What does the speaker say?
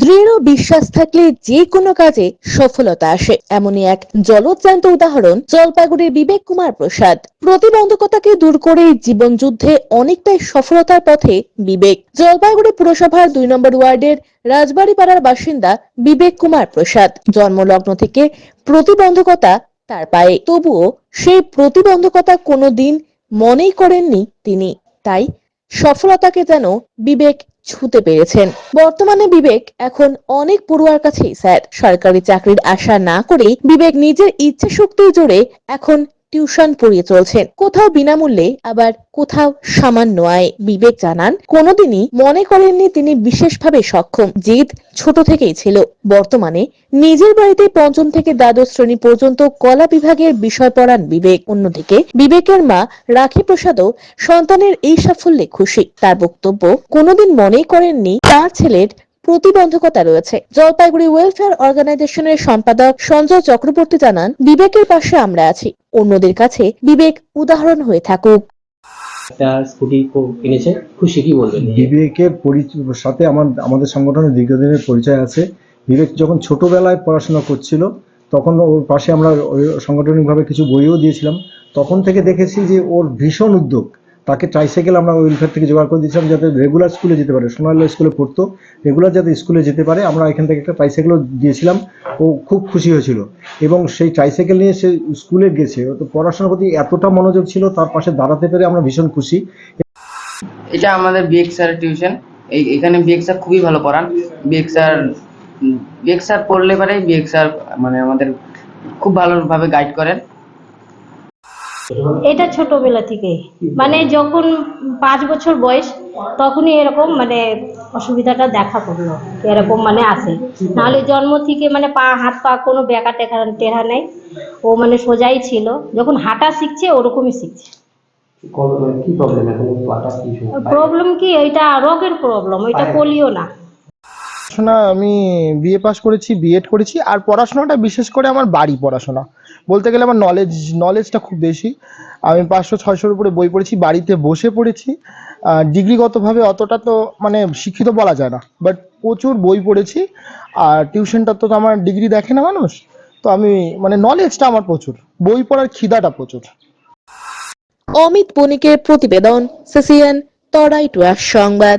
দৃঢ় বিশ্বাস থাকলে যে কোনো কাজে সফলতা আসে। এমনই এক জলজ্যান্ত উদাহরণ জলপাইগুড়ির বিবেক কুমার প্রসাদ। প্রতিবন্ধকতাকে দূর করে জীবন যুদ্ধে অনেকটাই সফলতার পথে বিবেক। জলপাইগুড়ি পুরসভার দুই নম্বর ওয়ার্ডের রাজবাড়ি পাড়ার বাসিন্দা বিবেক কুমার প্রসাদ। জন্মলগ্ন থেকে প্রতিবন্ধকতা তার পায়ে। তবুও সেই প্রতিবন্ধকতা কোনোদিন মনেই করেননি তিনি। তাই সফলতাকে যেন বিবেক ছুতে পেরেছেন। বর্তমানে বিবেক এখন অনেক পড়ুয়ার কাছেই স্যার সরকারি চাকরির আশা না করেই বিবেক নিজের ইচ্ছে শক্তির জোরে এখন টিউশন পড়িয়ে চলছেন কোথাও বিনামূল্যে, আবার কোথাও সামান্য আয়, বিবেক জানান। কোনোদিনই মনে করেননি তিনি বিশেষভাবে সক্ষম। জিদ ছোট থেকেই ছিল। বর্তমানে নিজের বাড়িতে পঞ্চম থেকে দ্বাদশ শ্রেণি পর্যন্ত কলা বিভাগের বিষয় পড়ান বিবেক। অন্যদিকে বিবেকের মা রাখি প্রসাদও সন্তানের এই সাফল্যে খুশি। তার বক্তব্য, কোনোদিন মনে করেননি তার ছেলের প্রতিবন্ধকতা রয়েছে। জলপাইগুড়ি ওয়েলফেয়ার অর্গানাইজেশনের সম্পাদক সঞ্জয় চক্রবর্তী জানান বিবেকের পাশে আমরা আছি। অন্যদের কাছে বিবেক উদাহরণ হয়ে থাকুক। একটা স্কুটি কিনেছে খুশি কি বলবেন? বিবেকের সাথে আমার আমাদের সংগঠনের দীর্ঘদিনের পরিচয় আছে। বিবেক যখন ছোটবেলায় পড়াশোনা করছিল তখন ওর পাশে আমরা ওই সাংগঠনিকভাবে কিছু বইও দিয়েছিলাম। তখন থেকে দেখেছি যে ওর ভীষণ উদ্যোগ। তাকে ট্রাইসাইকেল আমরা ওয়েলফেয়ার থেকে জোগাড় করে দিয়েছিলাম যাতে রেগুলার স্কুলে যেতে পারে। সোনালী স্কুলে পড়তো। রেগুলার যাতে স্কুলে যেতে পারে, আমরা এখান থেকে একটা ট্রাইসাইকেলও দিয়েছিলাম। ও খুব খুশি হয়েছিল। এবং সেই ট্রাইসাইকেল নিয়ে সে স্কুলে গেছে। ও তো পড়াশোনার প্রতি এতটা মনোযোগ ছিল, তার পাশে দাঁড়াতে পেরে আমরা ভীষণ খুশি। এটা আমাদের বিএক স্যারের টিউশন এই, এখানে বিএক স্যার খুবই ভালো পড়ান। বিএক স্যার বিএক স্যার পড়লে পরে বিএক স্যার মানে আমাদের খুব ভালোভাবে গাইড করেন। এটা ছোটবেলা থেকে। মানে যখন পাঁচ বছর বয়স, তখনই এরকম মানে অসুবিধাটা দেখা করল। এরকম মানে আসে নাহলে জন্ম থেকে মানে পা, হাত পা কোনো বেকা টেকা টেরা নেই। ও মানে সোজাই ছিল। যখন হাঁটা শিখছে, ওরকমই শিখছে। প্রবলেম কি? ওইটা রোগের প্রবলেম ওইটা পোলিও না। পড়াশোনা আমি বিএ পাস করেছি বিএড করেছি, আর পড়াশোনাটা বিশেষ করে আমার বাড়ি পড়াশোনা। বলতে গেলে আমার নলেজ নলেজটা খুব বেশি। আমি পাঁচশো, ছয়শোর উপরে বই পড়েছি, বাড়িতে বসে পড়েছি। ডিগ্রিগতভাবে অতটা তো মানে শিক্ষিত বলা যায় না। বাট প্রচুর বই পড়েছি, আর টিউশনটা তো আমার ডিগ্রি দেখে না মানুষ। তো আমি মানে নলেজটা আমার প্রচুর। বই পড়ার খিদাটা প্রচুর। অমিত বণিকের প্রতিবেদন, সিসিএন, তরাই টুয়ার সংবাদ।